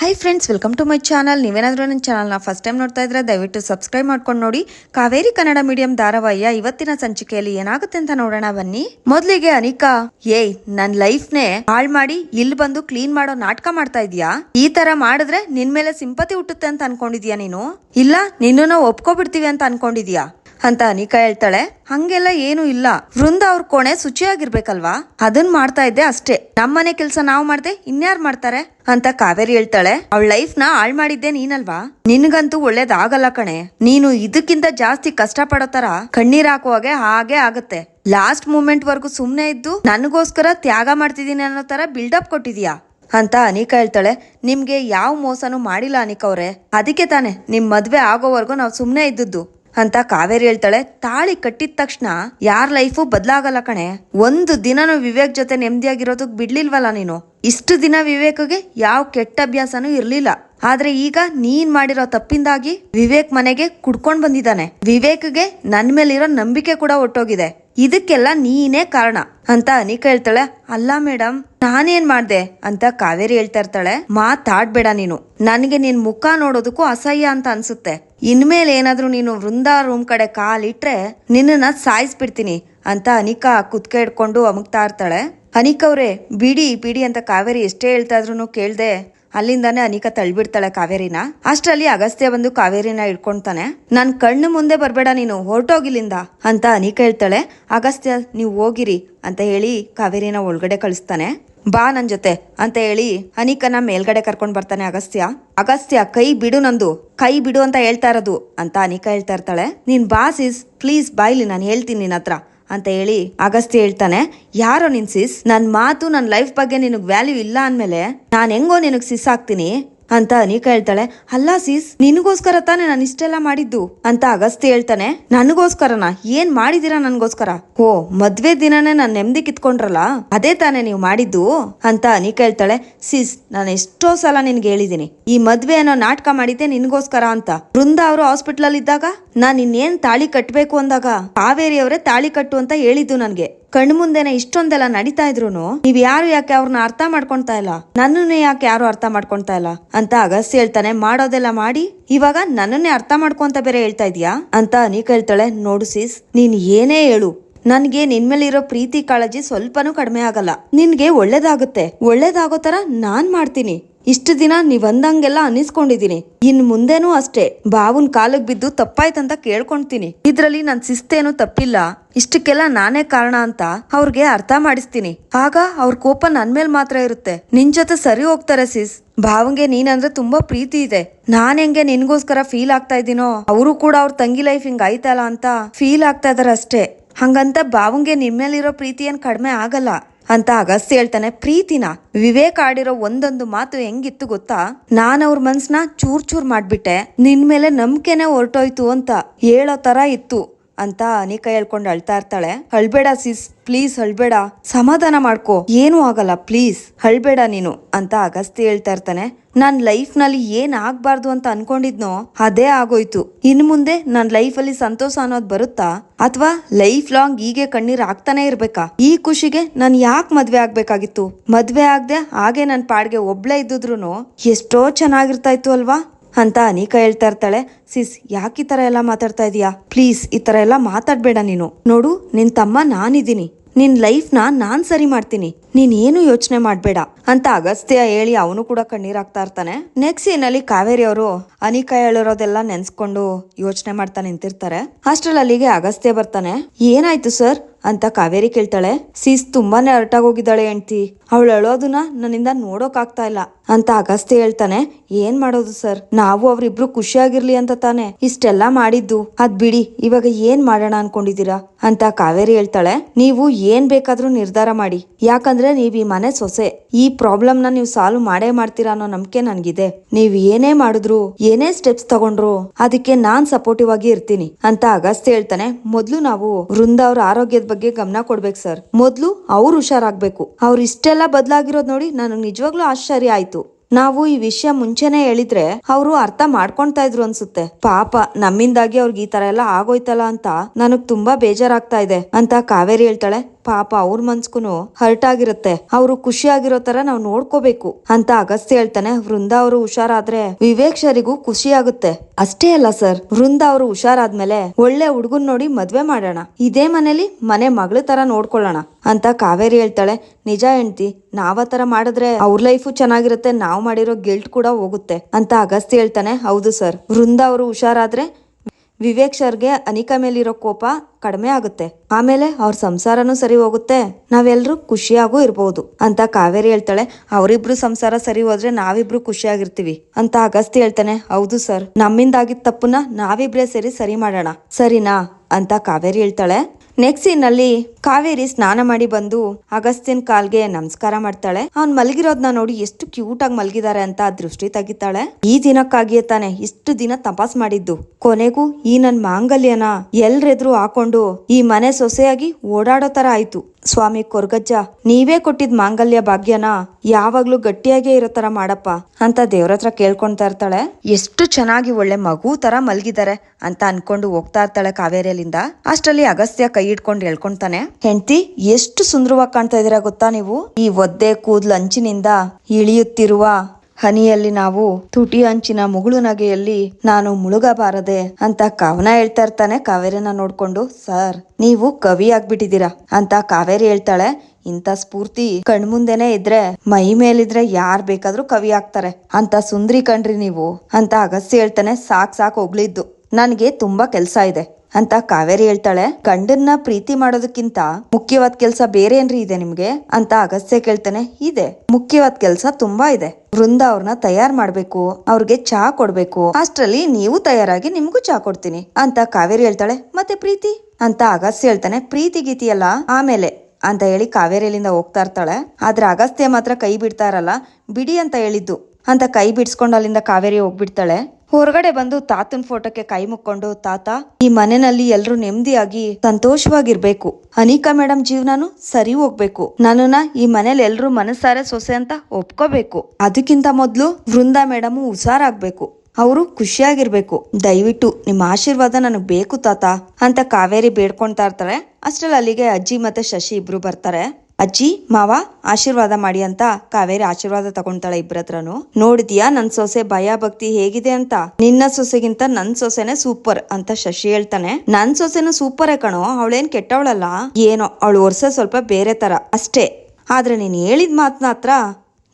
Hi friends welcome to my channel ನೀವೇನಾದರೂ ನನ್ನ ಚಾನಲ್ನ ಫಸ್ಟ್ ಟೈಮ್ ನೋಡ್ತಾ ಇದ್ರೆ ದಯವಿಟ್ಟು ಸಬ್ಸ್ಕ್ರೈಬ್ ಮಾಡ್ಕೊಂಡು ನೋಡಿ. ಕಾವೇರಿ ಕನ್ನಡ ಮೀಡಿಯಂ ಧಾರಾವಾಹಿಯ ಇವತ್ತಿನ ಸಂಚಿಕೆಯಲ್ಲಿ ಏನಾಗುತ್ತೆ ಅಂತ ನೋಡೋಣ ಬನ್ನಿ. ಮೊದಲಿಗೆ ಅನಿಕಾ, ಏಯ್, ನನ್ ಲೈಫ್ನೇ ಹಾಳ್ ಮಾಡಿ ಇಲ್ಲಿ ಬಂದು ಕ್ಲೀನ್ ಮಾಡೋ ನಾಟಕ ಮಾಡ್ತಾ ಇದೀಯಾ? ಈ ತರ ಮಾಡಿದ್ರೆ ನಿನ್ ಮೇಲೆ ಸಿಂಪತಿ ಹುಟ್ಟುತ್ತೆ ಅಂತ ಅನ್ಕೊಂಡಿದ್ಯಾ ನೀನು? ಇಲ್ಲ, ನಿನ್ನನ್ನ ಒಪ್ಕೊಬಿಡ್ತೀವಿ ಅಂತ ಅನ್ಕೊಂಡಿದ್ಯಾ? ಅಂತ ಅನಿಕಾ ಹೇಳ್ತಾಳೆ. ಹಂಗೆಲ್ಲ ಏನು ಇಲ್ಲ. ವೃಂದ ಅವ್ರ ಕೋಣೆ ಶುಚಿಯಾಗಿರ್ಬೇಕಲ್ವಾ? ಅದನ್ ಮಾಡ್ತಾ ಇದ್ದೆ ಅಷ್ಟೇ. ನಮ್ಮನೆ ಕೆಲ್ಸ ನಾವ್ ಮಾಡ್ದೆ, ಇನ್ಯಾರ್ ಮಾಡ್ತಾರೆ? ಅಂತ ಕಾವೇರಿ ಹೇಳ್ತಾಳೆ. ಅವಳ ಲೈಫ್ನ ಹಾಳ್ ಮಾಡಿದ್ದೆ ನೀನಲ್ವಾ? ನಿನ್ಗಂತೂ ಒಳ್ಳೇದಾಗಲ್ಲ ಕಣೆ. ನೀನು ಇದಕ್ಕಿಂತ ಜಾಸ್ತಿ ಕಷ್ಟ ಪಡೋ ತರ ಕಣ್ಣೀರ್ ಹಾಕುವಾಗೆ ಹಾಗೆ ಆಗತ್ತೆ. ಲಾಸ್ಟ್ ಮೂಮೆಂಟ್ ವರ್ಗೂ ಸುಮ್ನೆ ಇದ್ದು ನನಗೋಸ್ಕರ ತ್ಯಾಗ ಮಾಡ್ತಿದೀನಿ ಅನ್ನೋ ತರ ಬಿಲ್ಡಪ್ ಕೊಟ್ಟಿದ್ಯಾ? ಅಂತ ಅನಿಕಾ ಹೇಳ್ತಾಳೆ. ನಿಮ್ಗೆ ಯಾವ ಮೋಸನೂ ಮಾಡಿಲ್ಲ ಅನಿಕಾ ಅವ್ರೆ. ಅದಕ್ಕೆ ತಾನೆ ನಿಮ್ ಮದ್ವೆ ಆಗೋವರೆಗೂ ನಾವು ಸುಮ್ನೆ ಇದ್ದದ್ದು. ಅಂತ ಕಾವೇರಿ ಹೇಳ್ತಾಳೆ. ತಾಳಿ ಕಟ್ಟಿದ ತಕ್ಷಣ ಯಾರ್ ಲೈಫು ಬದ್ಲಾಗಲ್ಲ ಕಣೆ. ಒಂದು ದಿನನೂ ವಿವೇಕ್ ಜೊತೆ ನೆಮ್ಮದಿಯಾಗಿರೋದಕ್ ಬಿಡ್ಲಿಲ್ವಲ್ಲ ನೀನು. ಇಷ್ಟು ದಿನ ವಿವೇಕ್ಗೆ ಯಾವ ಕೆಟ್ಟ ಅಭ್ಯಾಸನೂ ಇರ್ಲಿಲ್ಲ. ಆದ್ರೆ ಈಗ ನೀನ್ ಮಾಡಿರೋ ತಪ್ಪಿಂದಾಗಿ ವಿವೇಕ್ ಮನೆಗೆ ಕುಡ್ಕೊಂಡ್ ಬಂದಿದ್ದಾನೆ. ವಿವೇಕ್ಗೆ ನನ್ ಮೇಲಿರೋ ನಂಬಿಕೆ ಕೂಡ ಒಟ್ಟೋಗಿದೆ. ಇದಕ್ಕೆಲ್ಲ ನೀನೇ ಕಾರಣ ಅಂತ ಅನಿಕಾ ಹೇಳ್ತಾಳೆ. ಅಲ್ಲ ಮೇಡಮ್ ನಾನೇನ್ ಮಾಡ್ದೆ ಅಂತ ಕಾವೇರಿ ಹೇಳ್ತಾ ಇರ್ತಾಳೆ. ಮಾತಾಡ್ಬೇಡ ನೀನು. ನನಗೆ ನಿನ್ ಮುಖ ನೋಡೋದಕ್ಕೂ ಅಸಹ್ಯ ಅಂತ ಅನ್ಸುತ್ತೆ. ಇನ್ಮೇಲೆ ಏನಾದರೂ ನೀನು ವೃಂದಾ ರೂಮ್ ಕಡೆ ಕಾಲಿಟ್ರೆ ನಿನ್ನನ್ನು ಸಾಯಿಸ್ಬಿಡ್ತೀನಿ ಅಂತ ಅನಿಕಾ ಕುತ್ಕೆ ಹಿಡ್ಕೊಂಡು ಅಮುಕ್ತಾ ಇರ್ತಾಳೆ. ಅನಿಕ ಅವ್ರೆ, ಬಿಡಿ ಬಿಡಿ ಅಂತ ಕಾವೇರಿ ಎಷ್ಟೇ ಹೇಳ್ತಾ ಇದ್ರು ಕೇಳ್ದೆ ಅಲ್ಲಿಂದಾನೆ ಅನಿಕಾ ತಳ್ಬಿಡ್ತಾಳೆ ಕಾವೇರಿನ. ಅಷ್ಟರಲ್ಲಿ ಅಗಸ್ತ್ಯ ಬಂದು ಕಾವೇರಿನ ಇಟ್ಕೊಂತಾನೆ ನನ್ ಕಣ್ಣು ಮುಂದೆ ಬರಬೇಡ ನೀನು, ಹೊರಟೋಗಿಲ್ಲಿಂದ ಅಂತ ಅನಿಕಾ ಹೇಳ್ತಾಳೆ. ಅಗಸ್ತ್ಯ, ನೀವು ಹೋಗಿರಿ ಅಂತ ಹೇಳಿ ಕಾವೇರಿನ ಒಳಗಡೆ ಕಳಿಸ್ತಾನೆ. ಬಾ ನನ್ ಜೊತೆ ಅಂತ ಹೇಳಿ ಅನಿಕನ ಮೇಲ್ಗಡೆ ಕರ್ಕೊಂಡು ಬರ್ತಾನೆ ಅಗಸ್ತ್ಯ. ಅಗಸ್ತ್ಯ, ಕೈ ಬಿಡು ನಂದು, ಕೈ ಬಿಡು ಅಂತ ಹೇಳ್ತಾ ಇರೋದು ಅಂತ ಅನಿಕಾ ಹೇಳ್ತಾ ಇರ್ತಾಳೆ. ನೀನ್ ಬಾ ಸಿಸ್, ಪ್ಲೀಸ್ ಬಾಯ್ಲಿ, ನಾನು ಹೇಳ್ತೀನಿ ನಿನ್ನ ಹತ್ರ ಅಂತ ಹೇಳಿ ಅಗಸ್ತ್ಯ ಹೇಳ್ತಾನೆ. ಯಾರೋ ನಿನ್ ಸಿಸ್? ನನ್ನ ಮಾತು ನನ್ನ ಲೈಫ್ ಬಗ್ಗೆ ನಿನಗೆ ವ್ಯಾಲ್ಯೂ ಇಲ್ಲ ಅಂದ್ಮೇಲೆ ನಾನು ಹೆಂಗೋ ನಿನಗೆ ಸಿಸ್ ಆಗ್ತೀನಿ. ಅಂತ ಅನಿಕ ಹೇಳ್ತಾಳೆ ಅಲ್ಲ ಸೀಸ್, ನಿನಗೋಸ್ಕರ ತಾನೇ ನಾನು ಇಷ್ಟೆಲ್ಲ ಮಾಡಿದ್ದು? ಅಂತ ಅಗಸ್ತಿ ಹೇಳ್ತಾನೆ, ನನಗೋಸ್ಕರನ? ಏನ್ ಮಾಡಿದೀರಾ ನನ್ಗೋಸ್ಕರ? ಓ, ಮದ್ವೆ ದಿನನೇ ನಾನು ನೆಮ್ಮದಿ ಕಿತ್ಕೊಂಡ್ರಲ್ಲ ಅದೇ ತಾನೇ ನೀವು ಮಾಡಿದ್ದು? ಅಂತ ಅನಿಕ ಹೇಳ್ತಾಳೆ ಸೀಸ್, ನಾನು ಎಷ್ಟೋ ಸಲ ನಿನ್ಗೆ ಹೇಳಿದೀನಿ ಈ ಮದ್ವೆ ಅನ್ನೋ ನಾಟಕ ಮಾಡಿದ್ದೆ ನಿನ್ಗೋಸ್ಕರ ಅಂತ. ವೃಂದ ಅವರು ಹಾಸ್ಪಿಟಲ್ ಅಲ್ಲಿ ಇದ್ದಾಗ ನಾನು ಇನ್ನೇನ್ ತಾಳಿ ಕಟ್ಬೇಕು ಅಂದಾಗ ಕಾವೇರಿ ಅವರೇ ತಾಳಿ ಕಟ್ಟು ಅಂತ ಹೇಳಿದ್ದು ನನ್ಗೆ. ಕಣ್ಣು ಮುಂದೆನೆ ಇಷ್ಟೊಂದೆಲ್ಲ ನಡೀತಾ ಇದ್ರು ನೀವ್ ಯಾರು ಯಾಕೆ ಅವ್ರನ್ನ ಅರ್ಥ ಮಾಡ್ಕೊಂತಾ ಇಲ್ಲ? ನನ್ನನ್ನೇ ಯಾಕೆ ಯಾರು ಅರ್ಥ ಮಾಡ್ಕೊಂತಾ ಇಲ್ಲ? ಅಂತ ಅಗಸ್ತ್ಯ ಹೇಳ್ತಾನೆ, ಮಾಡೋದೆಲ್ಲ ಮಾಡಿ, ಇವಾಗ ನನ್ನನ್ನೇ ಅರ್ಥ ಮಾಡ್ಕೊಂತ ಬೇರೆ ಹೇಳ್ತಾ ಇದೀಯಾ? ಅಂತ ಅನಿಕ್ ಹೇಳ್ತಾಳೆ, ನೋಡು ಸೀಸ್ ನೀನ್ ಏನೇ ಹೇಳು. ನನ್ಗೆ ನಿನ್ಮೇಲಿರೋ ಪ್ರೀತಿ ಕಾಳಜಿ ಸ್ವಲ್ಪನೂ ಕಡಿಮೆ ಆಗಲ್ಲ. ನಿನ್ಗೆ ಒಳ್ಳೇದಾಗುತ್ತೆ. ಒಳ್ಳೇದಾಗೋ ತರ ನಾನ್ ಮಾಡ್ತೀನಿ. ಇಷ್ಟು ದಿನ ನೀವ್ ಅಂದಂಗೆಲ್ಲ ಅನಿಸ್ಕೊಂಡಿದೀನಿ ಇನ್ ಮುಂದೆನೂ ಅಷ್ಟೇ. ಬಾವುನ್ ಕಾಲಕ್ ಬಿದ್ದು ತಪ್ಪಾಯ್ತಂತ ಕೇಳ್ಕೊಂತೀನಿ ಇದ್ರಲ್ಲಿ ನನ್ ಶಿಸ್ತೇನು ತಪ್ಪಿಲ್ಲ. ಇಷ್ಟಕ್ಕೆಲ್ಲ ನಾನೇ ಕಾರಣ ಅಂತ ಅವ್ರಿಗೆ ಅರ್ಥ ಮಾಡಿಸ್ತೀನಿ. ಆಗ ಅವ್ರ ಕೋಪ ನನ್ ಮೇಲ್ ಮಾತ್ರ ಇರುತ್ತೆ. ನಿನ್ ಜೊತೆ ಸರಿ ಹೋಗ್ತಾರೆ ಸಿಸ್. ಭಾವಂಗೆ ನೀನಂದ್ರೆ ತುಂಬಾ ಪ್ರೀತಿ ಇದೆ. ನಾನ್ ಹೆಂಗೆ ನಿನ್ಗೋಸ್ಕರ ಫೀಲ್ ಆಗ್ತಾ ಇದ್ದೀನೋ, ಅವರು ಕೂಡ ಅವ್ರ ತಂಗಿ ಲೈಫ್ ಹಿಂಗ್ ಆಯ್ತಲ್ಲ ಅಂತ ಫೀಲ್ ಆಗ್ತಾ ಇದಾರೆ ಅಷ್ಟೇ. ಹಂಗಂತ ಭಾವಂಗೆ ನಿಮ್ಮೇಲಿರೋ ಪ್ರೀತಿ ಏನ್ ಕಡಿಮೆ ಆಗಲ್ಲ. ಅಂತ ಅಗಸ್ತ್ಯ ಹೇಳ್ತಾನೆ, ಪ್ರೀತಿನ ವಿವೇಕ್ ಆಡಿರೋ ಒಂದೊಂದು ಮಾತು ಹೆಂಗಿತ್ತು ಗೊತ್ತಾ? ನಾನು ಅವ್ರ ಮನ್ಸ್ನ ಚೂರ್ ಚೂರ್ ಮಾಡ್ಬಿಟ್ಟೆ. ನಿನ್ ಮೇಲೆ ನಂಬಿಕೆನೆ ಹೊರಟೋಯ್ತು ಅಂತ ಹೇಳೋ ತರ ಇತ್ತು. ಅಂತ ಅನೇಕ ಹೇಳ್ಕೊಂಡು ಅಳ್ತಾ ಇರ್ತಾಳೆ. ಅಳ್ಬೇಡ ಸಿಸ್ ಪ್ಲೀಸ್ ಅಳ್ಬೇಡ. ಸಮಾಧಾನ ಮಾಡ್ಕೋ. ಏನೂ ಆಗಲ್ಲ ಪ್ಲೀಸ್ ಅಳ್ಬೇಡ ನೀನು, ಅಂತ ಅಗಸ್ತಿ ಹೇಳ್ತಾ ಇರ್ತಾನೆ. ನನ್ನ ಲೈಫ್ನಲ್ಲಿ ಏನ್ ಆಗ್ಬಾರ್ದು ಅಂತ ಅನ್ಕೊಂಡಿದ್ನೋ, ಅದೇ ಆಗೋಯ್ತು. ಇನ್ ಮುಂದೆ ನನ್ ಲೈಫ್ ಅಲ್ಲಿ ಸಂತೋಷ ಅನ್ನೋದು ಬರುತ್ತಾ? ಅಥವಾ ಲೈಫ್ ಲಾಂಗ್ ಹೀಗೆ ಕಣ್ಣೀರ್ ಆಗ್ತಾನೆ ಇರ್ಬೇಕಾ? ಈ ಖುಷಿಗೆ ನಾನು ಯಾಕೆ ಮದ್ವೆ ಆಗ್ಬೇಕಾಗಿತ್ತು? ಮದ್ವೆ ಆಗದೆ ಹಾಗೆ ನನ್ನ ಪಾಡ್ಗೆ ಒಬ್ಳೆ ಇದ್ದಿದ್ರು ಎಷ್ಟೋ ಚೆನ್ನಾಗಿರ್ತಾ ಇತ್ತು ಅಲ್ವಾ? ಅಂತ ಅನಿಕಾ ಹೇಳ್ತಾ ಇರ್ತಾಳೆ. ಸಿಸ್, ಯಾಕೆ ಈ ತರ ಎಲ್ಲ ಮಾತಾಡ್ತಾ ಇದೀಯಾ? ಪ್ಲೀಸ್, ಈ ತರ ಎಲ್ಲ ಮಾತಾಡ್ಬೇಡ ನೀನು. ನೋಡು, ನಿನ್ ತಮ್ಮ ನಾನಿದ್ದೀನಿ. ನಿನ್ ಲೈಫ್ನ ನಾನ್ ಸರಿ ಮಾಡ್ತೀನಿ. ನೀನ್ ಏನು ಯೋಚನೆ ಮಾಡ್ಬೇಡ ಅಂತ ಅಗಸ್ತ್ಯ ಹೇಳಿ ಅವನು ಕೂಡ ಕಣ್ಣೀರಾಗ್ತಾ ಇರ್ತಾನೆ. ನೆಕ್ಸ್ಟ್ ಸೀನಲ್ಲಿ ಕಾವೇರಿ ಅವರು ಅನಿಕಾ ಹೇಳಿರೋದೆಲ್ಲ ನೆನ್ಸ್ಕೊಂಡು ಯೋಚನೆ ಮಾಡ್ತಾ ನಿಂತಿರ್ತಾರೆ. ಅಷ್ಟ್ರಲ್ಲಿ ಅಲ್ಲಿಗೆ ಅಗಸ್ತ್ಯ ಬರ್ತಾನೆ. ಏನಾಯ್ತು ಸರ್ ಅಂತ ಕಾವೇರಿ ಕೇಳ್ತಾಳೆ. ಸೀಸ್ ತುಂಬಾನೇ ಹೋಗಿದ್ದಾಳೆ ಹೆಂಡ್ತಿ. ಅವಳು ಅಳೋದನ್ನ ನನ್ನಿಂದ ನೋಡೋಕಾಗ್ತಾ ಇಲ್ಲ ಅಂತ ಅಗಸ್ತ್ಯ ಹೇಳ್ತಾನೆ. ಏನ್ ಮಾಡೋದು ಸರ್ ನಾವು ಅವ್ರಿಬ್ರು ಖುಷಿಯಾಗಿರ್ಲಿ ಅಂತ ತಾನೆ. ಇಷ್ಟೆಲ್ಲ ಮಾಡಿದ್ದು. ಅದ್ ಬಿಡಿ, ಇವಾಗ ಏನ್ ಮಾಡೋಣ ಅನ್ಕೊಂಡಿದ್ದೀರಾ? ಅಂತ ಕಾವೇರಿ ಹೇಳ್ತಾಳೆ. ನೀವು ಏನ್ ಬೇಕಾದ್ರೂ ನಿರ್ಧಾರ ಮಾಡಿ. ಯಾಕಂದ್ರೆ ನೀವ್ ಈ ಮನೆ ಸೊಸೆ. ಈ ಪ್ರಾಬ್ಲಮ್ನ ನೀವು ಸಾಲ್ವ್ ಮಾಡೇ ಮಾಡ್ತೀರಾ ಅನ್ನೋ ನಂಬಿಕೆ ನನ್ಗಿದೆ. ನೀವ್ ಏನೇ ಮಾಡಿದ್ರು, ಏನೇ ಸ್ಟೆಪ್ಸ್ ತಗೊಂಡ್ರು ಅದಕ್ಕೆ ನಾನ್ ಸಪೋರ್ಟಿವ್ ಆಗಿ ಇರ್ತೀನಿ ಅಂತ ಅಗಸ್ತ್ಯ ಹೇಳ್ತಾನೆ. ಮೊದ್ಲು ನಾವು ವೃಂದ ಅವ್ರ ಆರೋಗ್ಯದ ಬಗ್ಗೆ ಗಮನ ಕೊಡ್ಬೇಕು ಸರ್ ಮೊದ್ಲು ಅವ್ರು ಹುಷಾರಾಗ್ಬೇಕು. ಅವ್ರು ಇಷ್ಟೆಲ್ಲ ಬದಲಾಗಿರೋದ್ ನೋಡಿ ನನಗೆ ನಿಜವಾಗ್ಲೂ ಆಶ್ಚರ್ಯ ಆಯ್ತು. ನಾವು ಈ ವಿಷಯ ಮುಂಚೆನೆ ಹೇಳಿದ್ರೆ ಅವರು ಅರ್ಥ ಮಾಡ್ಕೊಂತಾ ಇದ್ರು ಅನ್ಸುತ್ತೆ. ಪಾಪ, ನಮ್ಮಿಂದಾಗಿ ಅವ್ರಿಗೆ ಈ ತರ ಎಲ್ಲ ಆಗೋಯ್ತಲ್ಲ ಅಂತ ನನಗ್ ತುಂಬಾ ಬೇಜಾರಾಗ್ತಾ ಇದೆ ಅಂತ ಕಾವೇರಿ ಹೇಳ್ತಾಳೆ. ಪಾಪ ಅವ್ರ ಮನ್ಸ್ಗುನು ಹರ್ಟ್ ಆಗಿರುತ್ತೆ. ಅವರು ಖುಷಿಯಾಗಿರೋ ತರ ನಾವು ನೋಡ್ಕೋಬೇಕು ಅಂತ ಅಗಸ್ತ್ಯ ಹೇಳ್ತಾನೆ. ವೃಂದ ಅವರು ಹುಷಾರಾದ್ರೆ ವಿವೇಕ್ ಶರಿಗೂ ಖುಷಿ ಆಗುತ್ತೆ ಅಷ್ಟೇ ಅಲ್ಲ ಸರ್, ವೃಂದ ಅವರು ಹುಷಾರಾದ್ಮೇಲೆ ಒಳ್ಳೆ ಹುಡುಗನ್ ನೋಡಿ ಮದ್ವೆ ಮಾಡೋಣ. ಇದೇ ಮನೇಲಿ ಮನೆ ಮಗಳ ತರ ನೋಡ್ಕೊಳ್ಳೋಣ ಅಂತ ಕಾವೇರಿ ಹೇಳ್ತಾಳೆ. ನಿಜ ಹೆಂಡ್ತಿ, ನಾವ ತರ ಮಾಡಿದ್ರೆ ಅವ್ರ ಲೈಫು ಚೆನ್ನಾಗಿರುತ್ತೆ, ನಾವ್ ಮಾಡಿರೋ ಗಿಲ್ಟ್ ಕೂಡ ಹೋಗುತ್ತೆ ಅಂತ ಅಗಸ್ತ್ಯ ಹೇಳ್ತಾನೆ. ಹೌದು ಸರ್, ವೃಂದ ಅವರು ಹುಷಾರಾದ್ರೆ ವಿವೇಕ್ ಸರ್ಗೆ ಅನಿಕಾ ಮೇಲಿರೋ ಕೋಪ ಕಡಿಮೆ ಆಗುತ್ತೆ. ಆಮೇಲೆ ಅವ್ರ ಸಂಸಾರನೂ ಸರಿ ಹೋಗುತ್ತೆ. ನಾವೆಲ್ಲರೂ ಖುಷಿಯಾಗೂ ಇರ್ಬೋದು ಅಂತ ಕಾವೇರಿ ಹೇಳ್ತಾಳೆ. ಅವರಿಬ್ರು ಸಂಸಾರ ಸರಿ ಹೋದ್ರೆ ನಾವಿಬ್ರು ಖುಷಿಯಾಗಿರ್ತೀವಿ ಅಂತ ಅಗಸ್ತಿ ಹೇಳ್ತಾನೆ. ಹೌದು ಸರ್. ನಮ್ಮಿಂದಾಗಿದ್ದ ತಪ್ಪನ್ನ ನಾವಿಬ್ರೇ ಸೇರಿ ಸರಿ ಮಾಡೋಣ. ಸರಿನಾ? ಅಂತ ಕಾವೇರಿ ಹೇಳ್ತಾಳೆ. ನೆಕ್ಸ್ಟ್ ಸೀನ್ ಅಲ್ಲಿ ಕಾವೇರಿ ಸ್ನಾನ ಮಾಡಿ ಬಂದು ಅಗಸ್ತ್ಯನ್ ಕಾಲ್ಗೆ ನಮಸ್ಕಾರ ಮಾಡ್ತಾಳೆ. ಅವ್ನ್ ಮಲಗಿರೋದ್ನ ನೋಡಿ ಎಷ್ಟು ಕ್ಯೂಟ್ ಆಗಿ ಮಲಗಿದ್ದಾರೆ ಅಂತ ದೃಷ್ಟಿ ತೆಗಿತಾಳೆ. ಈ ದಿನಕ್ಕಾಗಿಯೇ ತಾನೆ ಇಷ್ಟು ದಿನ ತಪಾಸ್ ಮಾಡಿದ್ದು. ಕೊನೆಗೂ ಈ ನನ್ ಮಾಂಗಲ್ಯನ ಎಲ್ರೆದ್ರು ಹಾಕೊಂಡು ಈ ಮನೆ ಸೊಸೆಯಾಗಿ ಓಡಾಡೋ ತರ ಆಯ್ತು. ಸ್ವಾಮಿ ಕೊರ್ಗಜ್ಜ, ನೀವೇ ಕೊಟ್ಟಿದ್ ಮಾಂಗಲ್ಯ ಭಾಗ್ಯನ ಯಾವಾಗ್ಲೂ ಗಟ್ಟಿಯಾಗೇ ಇರೋ ತರ ಮಾಡಪ್ಪ ಅಂತ ದೇವ್ರ ಹತ್ರ ಕೇಳ್ಕೊಂತಾ ಇರ್ತಾಳೆ. ಎಷ್ಟು ಚೆನ್ನಾಗಿ ಒಳ್ಳೆ ಮಗು ತರ ಮಲ್ಗಿದ್ದಾರೆ ಅಂತ ಅನ್ಕೊಂಡು ಹೋಗ್ತಾ ಇರ್ತಾಳೆ ಕಾವೇರಿಯಲ್ಲಿಂದ. ಅಷ್ಟರಲ್ಲಿ ಅಗಸ್ತ್ಯ ಕೈ ಹಿಡ್ಕೊಂಡು ಹೇಳ್ಕೊಂತಾನೆ. ಹೆಂಡತಿ, ಎಷ್ಟು ಸುಂದರವಾಗಿ ಕಾಣ್ತಾ ಇದೀರಾ ಗೊತ್ತಾ ನೀವು? ಈ ಒದ್ದೆ, ಕೂದ್ಲು ಅಂಚಿನಿಂದ ಇಳಿಯುತ್ತಿರುವ ಹನಿಯಲ್ಲಿ ನಾವು ತುಟಿ ಅಂಚಿನ ಮುಗುಳು ನಗೆಯಲ್ಲಿ ನಾನು ಮುಳುಗಬಾರದೆ ಅಂತ ಕವನ ಹೇಳ್ತಾ ಇರ್ತಾನೆ ಕಾವೇರಿನ ನೋಡ್ಕೊಂಡು, ಸರ್, ನೀವು ಕವಿ ಆಗ್ಬಿಟ್ಟಿದ್ದೀರಾ ಅಂತ ಕಾವೇರಿ ಹೇಳ್ತಾಳೆ. ಇಂಥ ಸ್ಫೂರ್ತಿ ಕಣ್ಮುಂದೆನೆ ಇದ್ರೆ, ಮೈ ಮೇಲಿದ್ರೆ ಯಾರ್ ಬೇಕಾದ್ರೂ ಕವಿ ಆಗ್ತಾರೆ. ಅಂತ ಸುಂದ್ರಿ ಕಣ್ರಿ ನೀವು ಅಂತ ಅಗಸ್ಯ ಹೇಳ್ತಾನೆ ಸಾಕ್ ಸಾಕ್ ಹೋಗ್ಲಿದ್ದು. ನನಗೆ ತುಂಬಾ ಕೆಲಸ ಇದೆ. ಅಂತ ಕಾವೇರಿ ಹೇಳ್ತಾಳೆ. ಗಂಡನ್ನ ಪ್ರೀತಿ ಮಾಡೋದಕ್ಕಿಂತ ಮುಖ್ಯವಾದ ಕೆಲಸ ಬೇರೆ ಏನ್ರಿ ಇದೆ ನಿಮ್ಗೆ? ಅಂತ ಅಗಸ್ತ್ಯ ಕೇಳ್ತಾನೆ. ಇದೆ. ಮುಖ್ಯವಾದ ಕೆಲಸ ತುಂಬಾ ಇದೆ. ವೃಂದ ಅವ್ರನ್ನ ತಯಾರ್ ಮಾಡ್ಬೇಕು. ಅವ್ರಿಗೆ ಚಹಾ ಕೊಡ್ಬೇಕು. ಅಷ್ಟ್ರಲ್ಲಿ ನೀವು ತಯಾರಾಗಿ ನಿಮ್ಗೂ ಚಹಾ ಕೊಡ್ತೀನಿ. ಅಂತ ಕಾವೇರಿ ಹೇಳ್ತಾಳೆ. ಮತ್ತೆ ಪ್ರೀತಿ? ಅಂತ ಅಗಸ್ತ್ಯ ಹೇಳ್ತಾನೆ. ಪ್ರೀತಿ ಗೀತಿ ಎಲ್ಲ ಆಮೇಲೆ ಅಂತ ಹೇಳಿ ಕಾವೇರಿಯಲ್ಲಿಂದ ಹೋಗ್ತಾ ಇರ್ತಾಳೆ. ಆದ್ರೆ ಅಗಸ್ತ್ಯ ಮಾತ್ರ ಕೈ ಬಿಡ್ತಾ ಇರಲ್ಲ. ಬಿಡಿ ಅಂತ ಹೇಳಿದ್ದು. ಅಂತ ಕೈ ಬಿಡ್ಸ್ಕೊಂಡು ಅಲ್ಲಿಂದ ಕಾವೇರಿ ಹೋಗ್ಬಿಡ್ತಾಳೆ. ಹೊರಗಡೆ ಬಂದು ತಾತನ್ ಫೋಟೋಕ್ಕೆ ಕೈ ಮುಕ್ಕೊಂಡು, ತಾತ, ಈ ಮನೆಯಲ್ಲಿ ಎಲ್ಲರೂ ನೆಮ್ಮದಿಯಾಗಿ ಸಂತೋಷವಾಗಿರ್ಬೇಕು. ಅನಿಕಾ ಮೇಡಮ್ ಜೀವನನು ಸರಿ ಹೋಗ್ಬೇಕು. ನಾನು ಈ ಮನೇಲಿ ಎಲ್ಲರೂ ಮನಸ್ಸಾರೆ ಸೊಸೆ ಅಂತ ಒಪ್ಕೋಬೇಕು. ಅದಕ್ಕಿಂತ ಮೊದಲು ವೃಂದಾ ಮೇಡಮ್ ಹುಷಾರಾಗ್ಬೇಕು. ಅವರು ಖುಷಿಯಾಗಿರ್ಬೇಕು. ದಯವಿಟ್ಟು ನಿಮ್ಮ ಆಶೀರ್ವಾದ ನನಗೆ ಬೇಕು, ತಾತ. ಅಂತ ಕಾವೇರಿ ಬೇಡ್ಕೊಳ್ತಾ ಇರ್ತಾರೆ. ಅಷ್ಟರಲ್ಲಿ ಅಲ್ಲಿಗೆ ಅಜ್ಜಿ ಮತ್ತೆ ಶಶಿ ಇಬ್ರು ಬರ್ತಾರೆ. ಅಜ್ಜಿ, ಮಾವ, ಆಶೀರ್ವಾದ ಮಾಡಿ ಅಂತ ಕಾವೇರಿ ಆಶೀರ್ವಾದ ತಗೊಂತಾಳೆ ಇಬ್ಬರತ್ರನು ನೋಡಿದ್ಯಾ, ನನ್ ಸೊಸೆ ಭಯ ಭಕ್ತಿ ಹೇಗಿದೆ ಅಂತ? ನಿನ್ನ ಸೊಸೆಗಿಂತ ನನ್ ಸೊಸೆನೆ ಸೂಪರ್ ಅಂತ ಶಶಿ ಹೇಳ್ತಾನೆ. ನನ್ ಸೊಸೆನೂ ಸೂಪರೇ ಕಣೋ, ಅವಳೇನ್ ಕೆಟ್ಟವಳಲ್ಲ? ಏನೋ, ಅವಳು ವರ್ಷ ಸ್ವಲ್ಪ ಬೇರೆ ತರ ಅಷ್ಟೇ. ಆದ್ರೆ ನೀನ್ ಹೇಳಿದ ಮಾತ್ನ ಹತ್ರ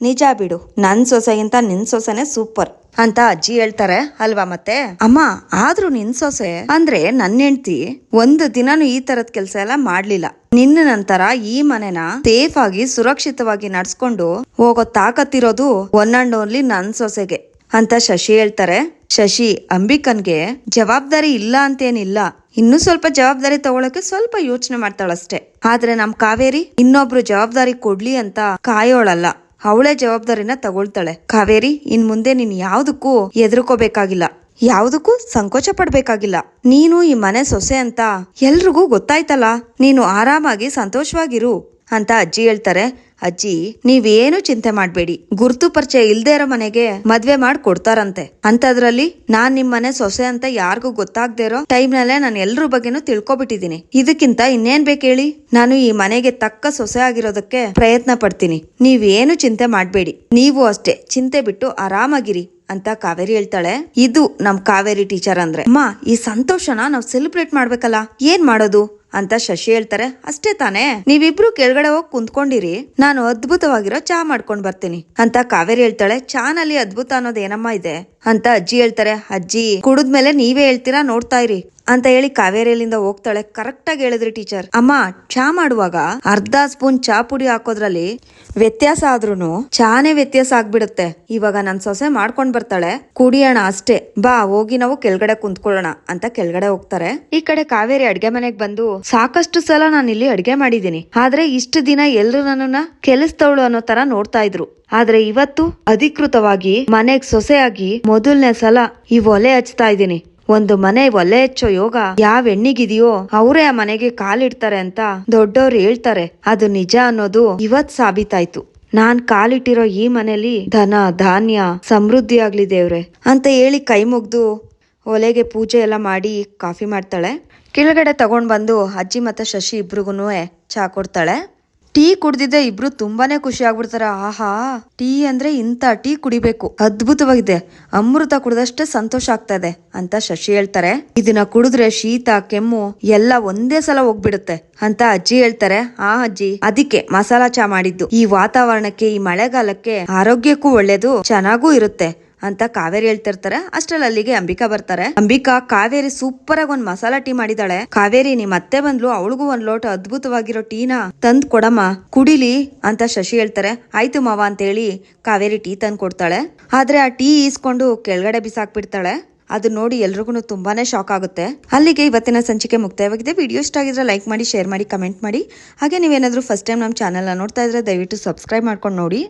ನಿಜ ಬಿಡು, ನನ್ ಸೊಸೆಗಿಂತ ನಿನ್ ಸೊಸೆನೆ ಸೂಪರ್. ಅಂತ ಅಜ್ಜಿ ಹೇಳ್ತಾರೆ, ಅಲ್ವಾ ಮತ್ತೆ? ಅಮ್ಮ, ಆದ್ರೂ ನಿನ್ ಸೊಸೆ ಅಂದ್ರೆ ನನ್ನ ಹೆಂಡ್ತಿ ಒಂದು ದಿನಾನು ಈ ತರದ್ ಕೆಲ್ಸ ಎಲ್ಲ ಮಾಡ್ಲಿಲ್ಲ. ನಿನ್ನ ನಂತರ ಈ ಮನೆನ ಸೇಫ್ ಆಗಿ ಸುರಕ್ಷಿತವಾಗಿ ನಡ್ಸ್ಕೊಂಡು ಹೋಗೋ ತಾಕತ್ತಿರೋದು ಒನ್ ಅಂಡ್ ಓನ್ಲಿ ನನ್ ಸೊಸೆಗೆ ಅಂತ ಶಶಿ ಹೇಳ್ತಾರೆ. ಶಶಿ, ಅಂಬಿಕನ್ಗೆ ಜವಾಬ್ದಾರಿ ಇಲ್ಲ ಅಂತೇನಿಲ್ಲ. ಇನ್ನೂ ಸ್ವಲ್ಪ ಜವಾಬ್ದಾರಿ ತಗೊಳಕ್ಕೆ ಸ್ವಲ್ಪ ಯೋಚನೆ ಮಾಡ್ತಾಳಷ್ಟೇ. ಆದ್ರೆ ನಮ್ ಕಾವೇರಿ ಇನ್ನೊಬ್ರು ಜವಾಬ್ದಾರಿ ಕೊಡ್ಲಿ ಅಂತ ಕಾಯೋಳಲ್ಲ. ಅವಳೇ ಜವಾಬ್ದಾರಿನ ತಗೊಳ್ತಾಳೆ. ಕಾವೇರಿ, ಇನ್ ಮುಂದೆ ನೀನ್ ಯಾವ್ದಕ್ಕೂ ಎದುರ್ಕೋಬೇಕಾಗಿಲ್ಲ ಯಾವುದಕ್ಕೂ ಸಂಕೋಚ ಪಡ್ಬೇಕಾಗಿಲ್ಲ. ನೀನು ಈ ಮನೆ ಸೊಸೆ ಅಂತ ಎಲ್ರಿಗೂ ಗೊತ್ತಾಯ್ತಲ್ಲ. ನೀನು ಆರಾಮಾಗಿ ಸಂತೋಷವಾಗಿರು ಅಂತ ಅಜ್ಜಿ ಹೇಳ್ತಾರೆ. ಅಜ್ಜಿ, ನೀವೇನು ಚಿಂತೆ ಮಾಡಬೇಡಿ. ಗುರ್ತು ಪರಿಚಯ ಇಲ್ದೇ ಇರೋ ಮನೆಗೆ ಮದ್ವೆ ಮಾಡಿ ಕೊಡ್ತಾರಂತೆ. ಅಂತದ್ರಲ್ಲಿ ನಾನ್ ನಿಮ್ ಮನೆ ಸೊಸೆ ಅಂತ ಯಾರಿಗೂ ಗೊತ್ತಾಗ್ದೇ ಇರೋ ಟೈಮ್ ನಲ್ಲೇ ನಾನು ಎಲ್ರ ಬಗ್ಗೆನೂ ತಿಳ್ಕೊಬಿಟ್ಟಿದ್ದೀನಿ. ಇದಕ್ಕಿಂತ ಇನ್ನೇನ್ ಬೇಕೇಳಿ ನಾನು ಈ ಮನೆಗೆ ತಕ್ಕ ಸೊಸೆ ಆಗಿರೋದಕ್ಕೆ ಪ್ರಯತ್ನ ಪಡ್ತೀನಿ. ನೀವೇನು ಚಿಂತೆ ಮಾಡಬೇಡಿ. ನೀವು ಅಷ್ಟೇ ಚಿಂತೆ ಬಿಟ್ಟು ಆರಾಮಾಗಿರಿ ಅಂತ ಕಾವೇರಿ ಹೇಳ್ತಾಳೆ. ಇದು ನಮ್ ಕಾವೇರಿ ಟೀಚರ್ ಅಂದ್ರೆ. ಅಮ್ಮ ಈ ಸಂತೋಷನ ನಾವು ಸೆಲೆಬ್ರೇಟ್ ಮಾಡ್ಬೇಕಲ್ಲ. ಏನ್ ಮಾಡೋದು? ಅಂತ ಶಶಿ ಹೇಳ್ತಾರೆ. ಅಷ್ಟೇ ತಾನೇ. ನೀವಿಬ್ರು ಕೆಳಗಡೆ ಹೋಗಿ ಕುಂತ್ಕೊಂಡಿರಿ. ನಾನು ಅದ್ಭುತವಾಗಿರೋ ಚಾ ಮಾಡ್ಕೊಂಡ್ ಬರ್ತೀನಿ ಅಂತ ಕಾವೇರಿ ಹೇಳ್ತಾಳೆ. ಚಾನಲ್ಲಿ ಅದ್ಭುತ ಅನ್ನೋದು ಏನಮ್ಮ ಇದೆ ಅಂತ ಅಜ್ಜಿ ಹೇಳ್ತಾರೆ. ಅಜ್ಜಿ ಕುಡಿದ್ಮೇಲೆ ನೀವೇ ಹೇಳ್ತೀರಾ ನೋಡ್ತಾ ಇರಿ ಅಂತ ಹೇಳಿ ಕಾವೇರಿಯಲ್ಲಿಂದ ಹೋಗ್ತಾಳೆ. ಕರೆಕ್ಟ್ ಆಗಿ ಹೇಳಿದ್ರಿ ಟೀಚರ್. ಅಮ್ಮ, ಚಾ ಮಾಡುವಾಗ ಅರ್ಧ ಸ್ಪೂನ್ ಚಾ ಪುಡಿ ಹಾಕೋದ್ರಲ್ಲಿ ವ್ಯತ್ಯಾಸ ಆದ್ರೂನು ಚಾನೇ ವ್ಯತ್ಯಾಸ ಆಗ್ಬಿಡುತ್ತೆ. ಇವಾಗ ನನ್ ಸೊಸೆ ಮಾಡ್ಕೊಂಡ್ ಬರ್ತಾಳೆ. ಕುಡಿಯೋಣ ಅಷ್ಟೇ. ಬಾ, ಹೋಗಿ ನಾವು ಕೆಳಗಡೆ ಕುಂತ್ಕೊಳ್ಳೋಣ ಅಂತ ಕೆಳಗಡೆ ಹೋಗ್ತಾರೆ. ಈ ಕಡೆ ಕಾವೇರಿ ಅಡ್ಗೆ ಮನೆಗ್ ಬಂದು ಸಾಕಷ್ಟು ಸಲ ನಾನು ಇಲ್ಲಿ ಅಡಿಗೆ ಮಾಡಿದ್ದೀನಿ. ಆದ್ರೆ ಇಷ್ಟು ದಿನ ಎಲ್ಲರೂ ನನ್ನನ್ನ ಕೆಲಸದವಳು ಅನ್ನೋ ತರ ನೋಡ್ತಾ ಇದ್ರು. ಆದ್ರೆ ಇವತ್ತು ಅಧಿಕೃತವಾಗಿ ಮನೆಗ್ ಸೊಸೆಯಾಗಿ ಮೊದಲನೇ ಸಲ ಈ ಒಲೆ ಹಚ್ತಾ ಇದ್ದೀನಿ. ಒಂದು ಮನೆ ಒಲೆ ಹೆಚ್ಚೋ ಯೋಗ ಯಾವ ಹೆಣ್ಣಿಗಿದೆಯೋ ಅವರೇ ಆ ಮನೆಗೆ ಕಾಲಿಡ್ತಾರೆ ಅಂತ ದೊಡ್ಡವ್ರು ಹೇಳ್ತಾರೆ. ಅದು ನಿಜ ಅನ್ನೋದು ಇವತ್ ಸಾಬೀತಾಯ್ತು. ನಾನ್ ಕಾಲಿಟ್ಟಿರೋ ಈ ಮನೇಲಿ ಧನ, ಧಾನ್ಯ, ಸಮೃದ್ಧಿ ಆಗ್ಲಿ ದೇವ್ರೆ ಅಂತ ಹೇಳಿ ಕೈ ಮುಗ್ದು ಒಲೆಗೆ ಪೂಜೆ ಎಲ್ಲ ಮಾಡಿ ಕಾಫಿ ಮಾಡ್ತಾಳೆ. ಕೆಳಗಡೆ ತಗೊಂಡು ಬಂದು ಅಜ್ಜಿ ಮತ್ತೆ ಶಶಿ ಇಬ್ರಿಗೂ ಚಹಾ ಕೊಡ್ತಾಳೆ. ಟೀ ಕುಡ್ದಿದ್ದೆ ಇಬ್ರು ತುಂಬಾನೇ ಖುಷಿ ಆಗ್ಬಿಡ್ತಾರೆ. ಆಹಾ, ಟೀ ಅಂದ್ರೆ ಇಂತ ಟೀ ಕುಡಿಬೇಕು. ಅದ್ಭುತವಾಗಿದೆ. ಅಮೃತ ಕುಡ್ದಷ್ಟೇ ಸಂತೋಷ ಆಗ್ತಾ ಇದೆ ಅಂತ ಶಶಿ ಹೇಳ್ತಾರೆ. ಇದನ್ನ ಕುಡಿದ್ರೆ ಶೀತ, ಕೆಮ್ಮು ಎಲ್ಲ ಒಂದೇ ಸಲ ಹೋಗ್ಬಿಡುತ್ತೆ ಅಂತ ಅಜ್ಜಿ ಹೇಳ್ತಾರೆ. ಆ ಅಜ್ಜಿ ಅದಕ್ಕೆ ಮಸಾಲಾ ಚಾ ಮಾಡಿದ್ದು. ಈ ವಾತಾವರಣಕ್ಕೆ, ಈ ಮಳೆಗಾಲಕ್ಕೆ ಆರೋಗ್ಯಕ್ಕೂ ಒಳ್ಳೇದು, ಚೆನ್ನಾಗೂ ಇರುತ್ತೆ. ಅಂತ ಕಾವೇರಿ ಹೇಳ್ತಿರ್ತಾರೆ. ಅಷ್ಟ್ರಲ್ಲಿ ಅಲ್ಲಿಗೆ ಅಂಬಿಕಾ ಬರ್ತಾರೆ. ಅಂಬಿಕಾ ಕಾವೇರಿ ಸೂಪರ್ ಆಗಿ ಒಂದ್ ಮಸಾಲಾ ಟೀ ಮಾಡಿದಾಳೆ. ಕಾವೇರಿ ನಿಮ್ ಅತ್ತೆ ಬಂದ್ಲು, ಅವಳಿಗೂ ಒಂದ್ ಲೋಟ ಅದ್ಭುತವಾಗಿರೋ ಟೀನ? ತಂದ್ ಕೊಡಮ್ಮ, ಕುಡಿಲಿ ಅಂತ ಶಶಿ ಹೇಳ್ತಾರೆ. ಆಯ್ತು ಮಾವ ಅಂತ ಹೇಳಿ ಕಾವೇರಿ ಟೀ ತಂದ್ ಕೊಡ್ತಾಳೆ. ಆದ್ರೆ ಆ ಟೀ ಈಸ್ಕೊಂಡು ಕೆಳಗಡೆ ಬಿಸಾಕ್ಬಿಡ್ತಾಳೆ. ಅದು ನೋಡಿ ಎಲ್ರಿಗೂ ತುಂಬಾನೇ ಶಾಕ್ ಆಗುತ್ತೆ. ಅಲ್ಲಿಗೆ ಇವತ್ತಿನ ಸಂಚಿಕೆ ಮುಕ್ತಾಯವಾಗಿದೆ. ವಿಡಿಯೋ ಇಷ್ಟ ಆಗಿದ್ರೆ ಲೈಕ್ ಮಾಡಿ, ಶೇರ್ ಮಾಡಿ, ಕಮೆಂಟ್ ಮಾಡಿ. ಹಾಗೆ ನೀವೇನಾದ್ರೂ ಫಸ್ಟ್ ಟೈಮ್ ನಮ್ಮ ಚಾನಲ್ನ ನೋಡ್ತಾ ಇದ್ರೆ ದಯವಿಟ್ಟು ಸಬ್ಸ್ಕ್ರೈಬ್ ಮಾಡ್ಕೊಂಡು ನೋಡಿ.